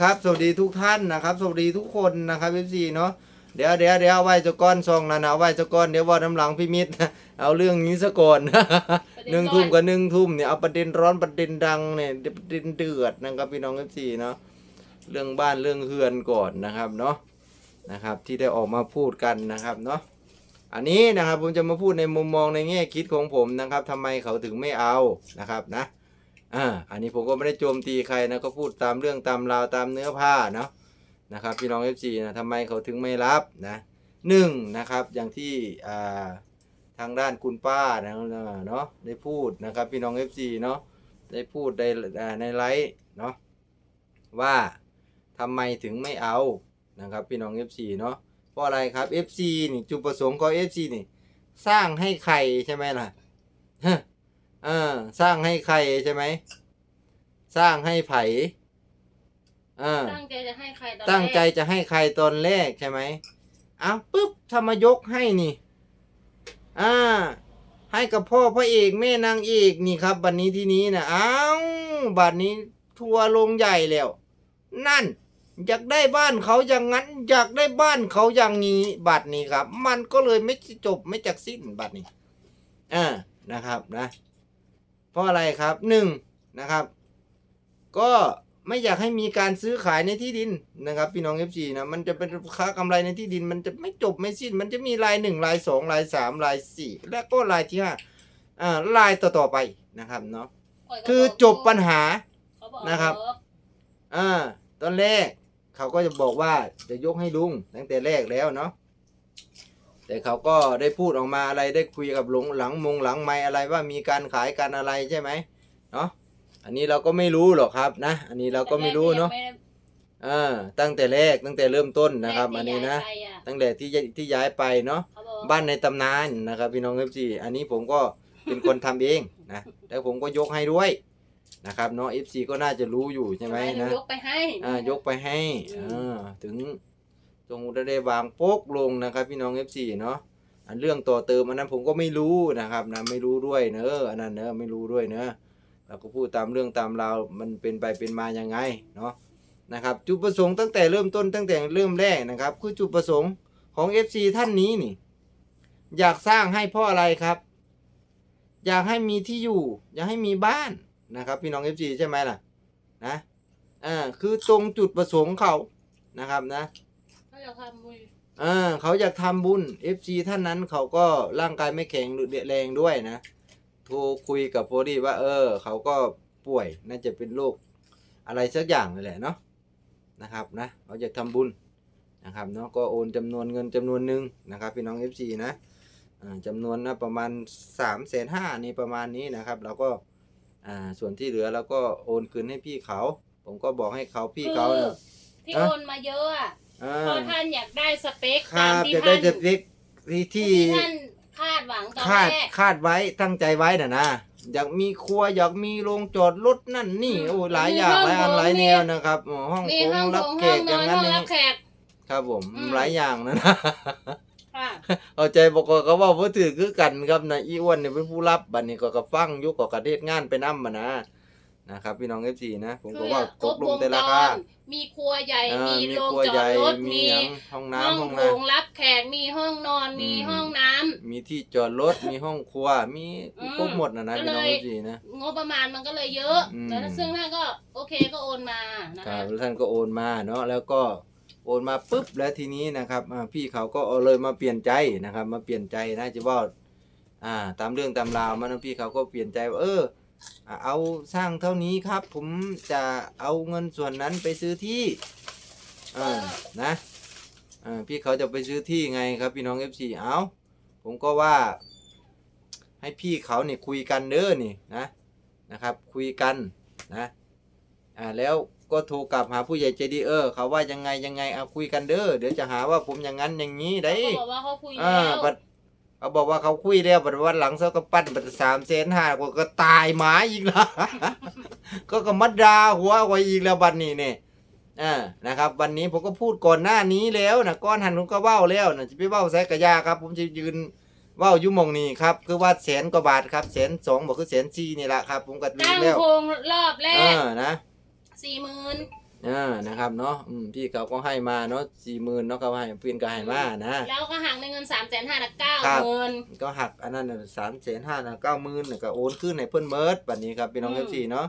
ครับสวัสดีทุกท่านนะครับสวัสดีทุกคนนะครับเอฟซีเนาะเดี๋ยวเดี๋ยวเดี๋ยวเอาไว้เจะก้อนซองนะนะเอาไว้เจะก้อนเดี๋ยวว่าน้ำหลังพี่มิตรเอาเรื่องนี้ซะก่อนหนึ่งทุ่มกับหนึ่งทุ่มเนี่ยเอาประเด็นร้อนประเด็นดังเนี่ยประเด็นเดือดนะครับพี่น้องเอฟซีเนาะเรื่องบ้านเรื่องเฮือนก่อนนะครับเนาะนะครับ ที่ได้ออกมาพูดกันนะครับเนาะอันนี้นะครับผมจะมาพูดในมุมมองในแง่คิดของผมนะครับทำไมเขาถึงไม่เอานะครับนะ อ่าอันนี้ผมก็ไม่ได้โจมตีใครนะก็พูดตามเรื่องตามราวตามเนื้อผ้าเนาะนะครับพี่น้อง FC นะทำไมเขาถึงไม่รับนะหนึ่งนะครับอย่างที่อ่าทางด้านคุณป้านะเนาะได้พูดนะครับพี่น้อง FC เนาะได้พูดในในไลฟ์เนาะว่าทำไมถึงไม่เอานะครับพี่น้อง FC เนาะเพราะอะไรครับ FC นี่จุดประสงค์ของ FC นี่ สร้างให้ใครใช่ไหมล่ะ อ่าสร้างให้ใครใช่ไหม สร้างให้ไผ่อ่าตั้งใจจะให้ใครตอนตั้งใจแรกจะให้ใครตอนแรกใช่ไหมอ้าวปุ๊บทำมายกให้นี่ อ่า ให้กับพ่อพระเอกแม่นางเอกนี่ครับ บัดนนี้ที่นี้นะอ้าวบัดนี้ทัวร์ลงใหญ่แล้ว นั่น อยากได้บ้านเขาอย่างนั้น อยากได้บ้านเขาอย่างนี้บัดนี้ครับ มันก็เลยไม่จบไม่จักสิ้นบัดนี้อ่านะครับนะ เพราะอะไรครับหนึ่งนะครับ ก็ไม่อยากให้มีการซื้อขายในที่ดินนะครับ พี่น้อง FC นะมันจะเป็นค้ากำไรในที่ดิน มันจะไม่จบไม่สิ้น มันจะมีรายหนึ่งรายสองรายสามรายสี่และก็รายที่ห้าอ่ารายต่อๆไปนะครับเนาะข่ยก็คือจบปัญหาเขาบอกนะครับอ่าตอนแรกเขาก็จะบอกว่าจะยกให้ลุงตั้งแต่แรกแล้วเนาะ แต่เขาก็ได้พูดออกมาอะไรได้คุยกับหลงหลังมงหลังไม่อะไรว่ามีการขายกันอะไรใช่ไหมเนาะอันนี้เราก็ไม่รู้หรอกครับนะ อันนี้เราก็ไม่รู้เนาะแต่แรกอ่าตั้งแต่แรกตั้งแต่เริ่มต้นนะครับแรกอันที่นี้นะย้ายไปอตั้งแต่ที่ยที่ย้ายไปเนาะเขาบอกบ้านในตำนานนะครับ พี่น้องเอฟซีอันนี้ผมก็เป็นคนทำเองนะแล้วผมก็ยกให้ด้วยนะครับเนาะเอฟซีก็น่าจะรู้อยู่ใช่ไหมหนูนะยกไปให้อ่ายกไปให้อืมอ่าถึงต รงได้วางโป๊กลงนะครับ พี่น้องเอฟซีเนาะอันเรื่องต่อเติมอันนั้นผมก็ไม่รู้นะครับนะไม่รู้ด้วยเนอะอันนั้นเนอะไม่รู้ด้วยเนอะเราก็พูดตามเรื่องตามราวมันเป็นไปเป็นมายังไงเนาะนะครับจุดประสงค์ตั้งแต่เริ่มต้นตั้งแต่เริ่มแรกนะครับ คือจุดประสงค์ของ FC ท่านนี้นี่ อยากสร้างให้เพ่ออะไรครับ อยากให้มีที่อยู่ อยากให้มีบ้านนะครับ พี่น้อง FC ใช่ไหมล่ะนะอ่าคือตรงจุดประสงค์เขานะครับนะ เขาจะทำมืออ่าเขาอยากทำบุญ FC ท่านนั้นเขาก็ร่างกายไม่แข็งแรงด้วยนะ โทรคุยกับโพดีว่า เออ เขาก็ป่วยน่าจะเป็นโรคอะไรสักอย่างนั่นแหละเนาะนะครับนะเขาอยากทำบุญนะครับเนาะก็โอนจำนวนเงินจำนวนหนึ่งนะครับ พี่น้อง FC นะอ่าจำนวนนะประมาณ3ามแสนห้านี่ประมาณนี้นะครับเราก็อ่าส่วนที่เหลือเราก็โอนคืนให้พี่เขา ผมก็บอกให้เขาพี่เขาคือเนี่ยที่ฮะโอนมาเยอะอะ อ่าเพราะท่านอยากได้สเปคคตารัมบที่จะได้ท่านจะเล็กที่ที่ที่ท่านคาดหวังตอนคาดแรก คาดไว้ตั้งใจไว้น่ะนะอยากมีครัวอยากมีโรงจอดรถนั่นนี่อืมโอ้หลายอย่างมีหห้ลาอยงอันหลายโถงแนวนะครับอ๋อห้องมีโถห้องงโถรับงแขห้องกนออย่างนนั้นห้องนี่รับแขก ครับผมอืม หลายอย่างนะนะ ค่ะ เอาใจบอกว่าเขาว่าบ่ถือคือกันครับนะอีอ้วนเนี่ยเป็นผู้รับบัดนี้ก็กระฟังอยุกก็กระเทศงานไปนำมานะ นะครับพี่น้อง FC นะผมก็ว่าตกลงแต่ราคามีครัวใหญ่เออมีมีโรงครัวจอใหดญ่รถมีมีหยังห้องน้ำห้องห้องโถน้งรับแขกมีห้องนอนมีอืมห้องน้ำำมีที่จอดรถมีห้องครัวมีอืมครบหมดนะนะก็พี่น้องเลย FC นะงบประมาณมันก็เลยเยอะอืมแล้วซึ่งท่านก็โอเคก็โอนมานะครัคะบแล้วท่านก็โอนมาเนาะแล้วก็โอนมาปุ๊บแล้วทีนี้นะครับอ่าพี่เขาก็เอาเลยมาเปลี่ยนใจนะครับ มาเปลี่ยนใจนะจะว่าอ่า ตามเรื่องตามราวมันนะพี่เขาก็เปลี่ยนใจว่าเอออ่า เอาสร้างเท่านี้ครับ ผมจะเอาเงินส่วนนั้นไปซื้อที่อ่านะอ่าพี่เขาจะไปซื้อที่ไงครับพี่น้อง FC เอาผมก็ว่า ให้พี่เขาเนี่ยคุยกันเด้อนี่นะนะครับ คุยกันนะอ่าแล้วก็โทรกลับหาผู้ใหญ่ใจดีเออเขาว่ายังไงยังไงเอาคุยกันเด้อเดี๋ยวจะหาว่าผมอย่างนั้นอย่างนี้ได้เขาบอกว่าเขาคุยอ่าแล้วบัด เขาบอกว่าเขาคุยแล้วบัดวันหลังเขาก็ปั้นบัดสามเซนห้ากว่าก็ตายหมาอีกแล้วก็ก็มัดดาหัวไว้อีกแล้วบัดนี้เนี่ยอ่านะครับ วันนี้ผมก็พูดก่อนหน้านี้แล้วนะก้อนหันผมก็เว้าแล้วนะจะไปเว้าใส่กระยาครับ ผมจะยืนเว้าอยุ่หมองนี้ครับคือว่าแสนกว่าบาทครับแสนสองบอกคือแสนสี่นี่แหละครับ ผมก็ลืตั้มงแล้วโครงรอบแรเอกอนะสี่หมื่น อ่านะครับเนาะอืมพี่เขาก็ให้มาเนาะสี่หมื่นเนาะเขาให้เพื่อนก็ให้มานะ แล้วก็หักในเงินสามแสนห้าละเก้าครับหมื่นก็หักอันนั้นสามแสนห้านะเก้าหมื่นก็โอนขึ้นให้เพื่อนเมิร์ดแบบนี้ครับพี่น้องอืเอมฟซีเนาะ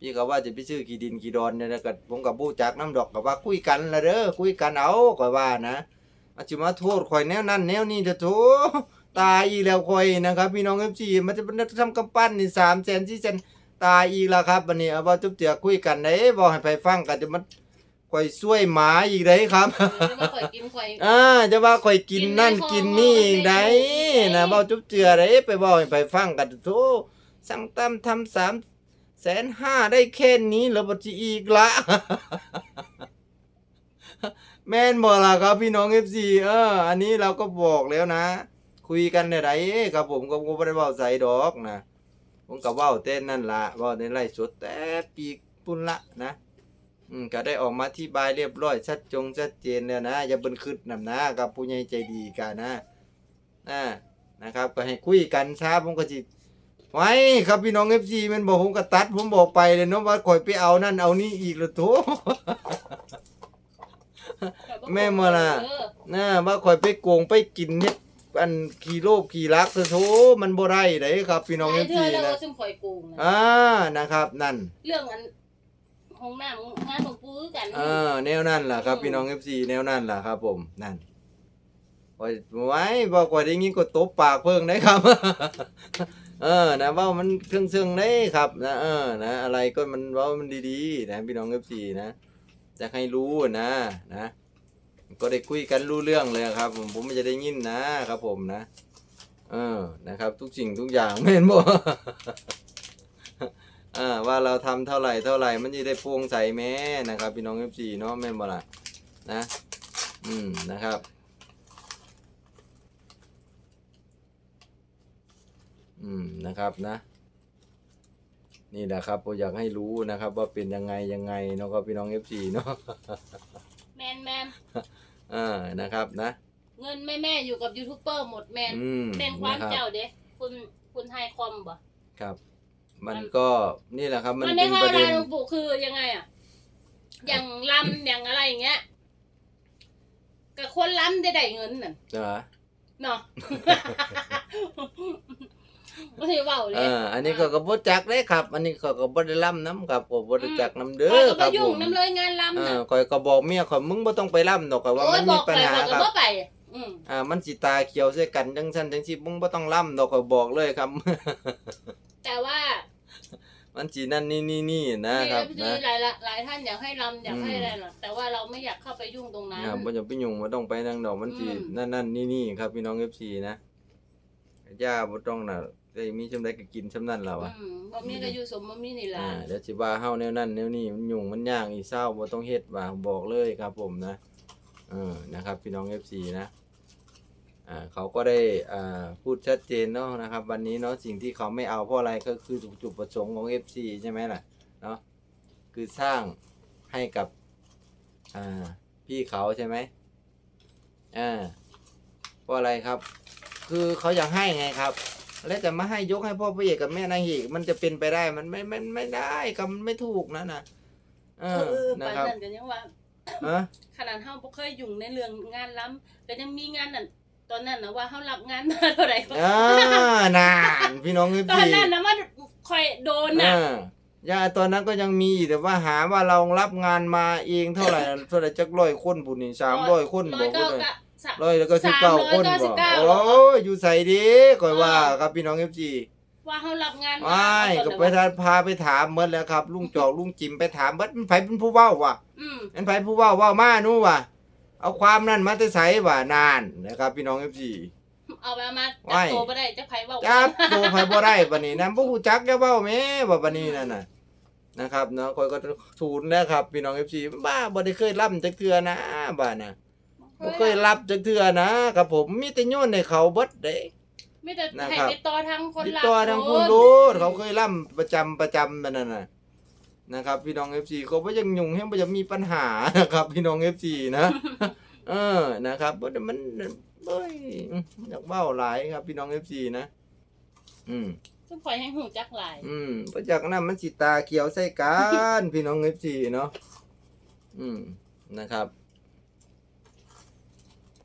พี่ก็ว่าจะไปซื้อกี่ดินกี่ดอนเนี่ยนะก็ผมกับบูจักน้ำดอกกับว่าคุยกันละเด้อคุยกันเอาก็ว่านะอาจจะมาโทษข่อยแนวนั้นแนวนี้จะโถตายอีกแล้วข่อยนะครับ พี่น้องเอฟซีมันจะเป็นทำกำปั้นนี่สามแสนสี่แสน ตายอีกแล้วครับวันนี้เอาว่าจุ๊บเจือคุยกันได้บอกให้ไปฟังกันจะมันข่อยช่วยหมาอีกได้ครับเออมาข่อยกินข่อย อ่าจะว่าข่อยกินกินนั่นได้กินนี่อีกได้ได้นะเว้าจุ๊บเจือได้ไปเว้าให้ไปฟังกันโธ่สั่งตามทำสามแสนห้าได้แค่นี้แล้วบ่สิอีกละ แม่นบ่ล่ะครับพี่น้อง FC เออ อันนี้เราก็บอกแล้วนะ คุยกันได้ไดครับผมก็บ่ได้เว้าใส่ดอกนะ ผมก็เว้าเต้นนั่นล่ะเว้าในไลฟ์สดแต่ปีกปุ่นละนะ อืมก็ได้ออกมาที่บายเรียบร้อย ชัดจงชัดเจนแล้วนะ อย่าเบิ่นคืดนำนะกับผู้ใหญ่ใจดีกันนะนะนะครับ ก็ให้คุยกันซะผมก็สิไว้ครับพี่น้อง FC มันบอกผมก็ตัด ผมบอกไปเลยเนาะว่าข่อยไปเอานั่นเอานี่อีกแล้วโถแม่มาล่ะเออนะว่าข่อยไปโกงไปกินเฮ็ด อันขี่โลภขี่รักเถอะโถมันบ่ได้เด้ครับ พี่น้องไอ้ FC เธอแล้วนะก็ซุ่มข่อยโกงนะอ่านะครับนั่น เรื่องอันห้องน้ำงานของปูคือกันเออแนวนั่นล่ะครับอืมพี่น้อง FC แนวนั่นล่ะครับ ผมนั่นไว้ไว้บอกว่าได้ยินก็ตบปากเพิ่งได้ครับ เออนะเว่ามันเครื่องซึ่งได้ครับ นะเออนะอะไรก็มันเว่ามันดีๆ นะพี่น้อง FC นะอยากให้รู้นะนะ ก็ได้คุยกันรู้เรื่องเลยครับ ผมผมไม่จะได้ยินนะครับ ผมนะ เออนะครับ ทุกสิ่งทุกอย่างไม่เห็นบ่อ่าว่าเราทำเท่าไหร่เท่าไหร่มันจะได้พวงใสแม่นะครับ พี่น้องเอฟซีเนาะแม่นบ่ล่ะนะ อืมนะครับอืมนะครับนะ นี่แหละครับผมอยากให้รู้นะครับ ว่าเป็นยังไงยังไงเนาะก็พี่น้องเอฟซีเนาะ นแมนอ่านะครับนะ เงินแม่แม่ๆอยู่กับยูทูบเบอร์หมดแมนอืมเป็นความนะครับเจ้าเด้คุณคุณไฮคอมบ่ครับ มันก็นี่แหละครับ มันมันได้เป็นค่าประเด็นรายหลวงปู่คือยังไงอะ อย่างลำอย่างอะไรอย่างเงี้ยกับคนล้ำได้ได้เงินน่ะเหรอเนาะ ก็ถือเว่าเลยเอออันนี้ก็กบ่จักได้ครับ อันนี้ก็ก็บ่ได้ล่ำน้ำครับก็บ่ได้จักน้ำเด้ข้อยอก็คไปรับผยุ่งมน้ำเลยงานล้ำเอน่ะอข่อยก็บอกเมียข่อยมึงบ่ต้องไปล่ำดอกข่อยว่าโอ้มัยนบมีอกปัญใครหาข้อยคก็รับ บ่ไป อืมอ่ามันสิตาเขียวใส่กันจังซั่นจังซี่มึงบ่ต้องล่ำดอกข่อยบอกเลยครับ แต่ว่ามันสินั่นนี่นี่นี่นะนี่ครับพี่นะ หลายละหลายท่านอยากให้ลำอยากให้อืมอะไรหรอกแต่ว่าเราไม่อยากเข้าไปยุ่งตรงนั้น ครับบ่จะไปยุ่งบ่ต้องไปนั่งดอกมันสิอืม นั่นนั่นนี่นี่ครับพี่น้อง FC นะย่าบ่ต้องน่ะ ได้มีจำาใดก็กินซำนั้นแล้วอะอืมบ่มีก็อยู่สมบ่มีนี่ล่ะอ่าเดี๋ยวสิว่าเฮาแนวนั้นแนวนี้มันยุ่งมันยากอีเศร้าบ่ต้องเฮ็ดว่าบอกเลยครับผมนะเออนะครับพี่น้อง FC นะอ่าเขาก็ได้อ่าพูดชัดเจนเนาะนะครับ วันนี้เนาะสิ่งที่เขาไม่เอาเพราะอะไรก็คือจุดประสงค์ของ FC ใช่ไหมล่ะเนาะคือสร้างให้กับอ่าพี่เขาใช่ไหมอ่าเพราะอะไรครับ คือเขาอยากให้ไงครับ แล้วจะมาให้ยกให้พ่อพระเอกกับแม่นางเอกมันจะเป็นไปได้มันไม่มันไม่ได้ครับมันไม่ถูกนะนะเอเอออเออนะปานครับนั้นก็ยังว่า ฮะขนาดเฮาบ่เคยยุ่งในเรื่องงานล้ำก็ยังมีงานนั่นตอนนั้นนะว่าเฮารับงานมาเท่าไหร่อ่านานพี่น้องเอฟตอนซีนั้นนะว่าค่อยโดนอ่าน่ะย่าตอนนั้นก็ยังมีอีกแต่ว่าหาว่าเรารับงานมาเองเท่าไหร่นะเท่าไหร่จักร้อยคนบุญนี่สามร้อยคนร้บออยกเก้าเลย กะสะ ร้อยแล้วก็สิบเก้าคนบอก399โอ้ยอยู่ใส่ดีก่อยว่าเออครับพี่น้องเอฟซีว่าเฮารับงานมาไม่ก็ไปทานพาไปถามเมื่อแล้วครับ ลุงจอกลุงจิมไปถามเบิดมันไผเป็นผู้เว้าว่ะอืมอันไผผู้เว่าเว่ามานู่นว่ะ เอาความนั่นมาแต่ใสว่านานนะครับ พี่น้องเอฟซีเอาไปเอามาไว้จับตัวบ่ได้จะไผเว้าจับตัวไผบ่ได้บัดนี้นะบ่ฮู้จักจะเว้าแม่ว่าบัดนี้นั่นน่ะนะครับเนาะคอยก็ศูนย์นะครับ พี่น้องเอฟซีบ้าบ่ได้เคยรับจักเทื่อนะบ้าน่ะ บ่เคยรับจักเทื่อนะครับผมมีแต่โยนให้เขาเบิดเด้มีแต่นะให้ครับติดต่อทางคนติดรับต่อทางคุณโรู้เขาเคยรับประจำประจำนั่นน่ะนะครับ พี่น้อง FC เขาบ่ยังยุ่งให้บ่ยังมีปัญหานะครับ พี่น้อง FC นะ เออนะครับบ่ได้มันเอ้ยอยากเบ้าหลายครับ พี่น้อง FC นะ อืม ซึ่งข่อยให้หูจักหลาย อืมเพราะจากนั้นมันสิตาเขียวใส่กัน พี่น้อง FC เนาะ อืม นะครับ